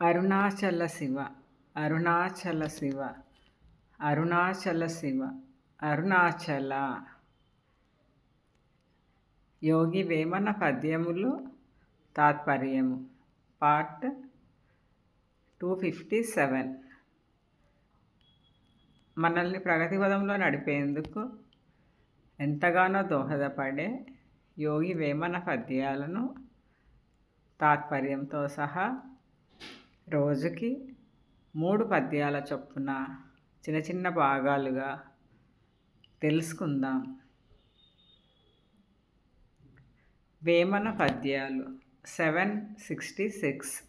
అరుణాచల శివ అరుణాచల శివ అరుణాచల శివ అరుణాచల. యోగి వేమన పద్యములు తాత్పర్యము. Part two fifty seven మనల్ని ప్రగతి పదంలో నడిపేందుకు ఎంతగానో దోహదపడే యోగి వేమన పద్యాలను తాత్పర్యంతో సహా రోజుకి మూడు పద్యాల చొప్పున చిన్న చిన్న భాగాలుగా తెలుసుకుందాం. వేమన పద్యాలు సెవెన్ సిక్స్టీ సిక్స్.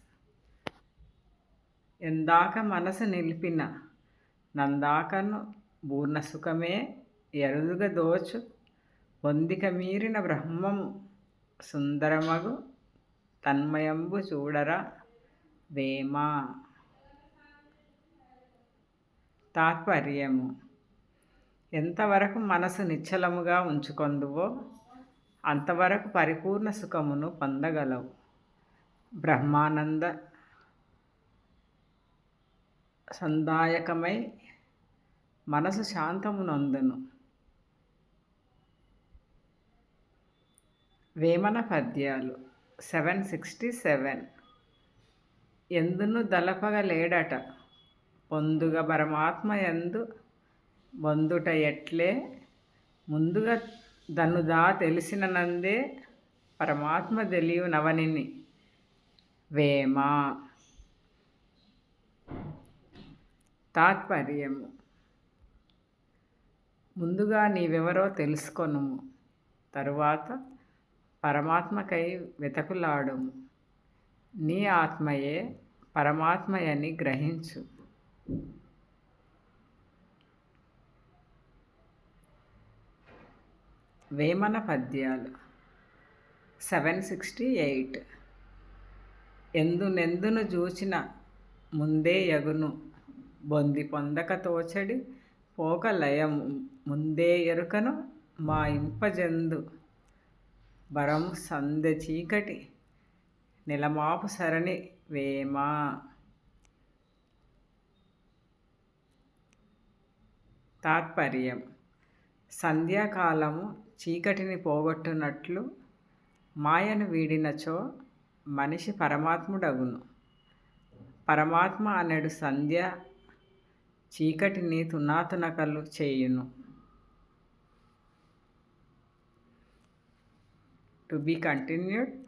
ఎందాక మనసు నిలిపిన నందాకను పూర్ణ సుఖమే ఎరుదుగ దోచు. పొందిక మీరిన బ్రహ్మము సుందరమగు తన్మయంబు చూడరా. వేమ? తాత్పర్యము. ఎంతవరకు మనసు నిశ్చలముగా ఉంచుకొందువో అంతవరకు పరిపూర్ణ సుఖమును పొందగలవు. బ్రహ్మానంద సందాయకమై మనసు శాంతమునందును. వేమన పద్యాలు సెవెన్ సిక్స్టీ సెవెన్. ఎందును దలపగలేడట? పొందుగ పరమాత్మ ఎందు వందుట ఎట్లే? ముందుగా దనుదా తెలిసిన నందే పరమాత్మ తెలియ నవనిని వేమ? తాత్పర్యము. ముందుగా నీవెవరో తెలుసుకొనుము. తరువాత పరమాత్మకై వెతకులాడుము. నీ ఆత్మయే పరమాత్మయని గ్రహించు. వేమన పద్యాలు సెవెన్ సిక్స్టీ ఎయిట్. ఎందునెందును చూచిన ముందే యగును బొంది పొందక తోచడి పోక లయం ముందే ఎరుకను మా ఇంపజందు. బరము సంద చీకటి నిలమాపు సరణి వేమ. తాత్పర్యం. సంధ్యాకాలము చీకటిని పోగొట్టునట్లు మాయను వీడినచో మనిషి పరమాత్ముడగును. పరమాత్మ అనడు సంధ్య చీకటిని తునాతునకలు చేయును. To be continued.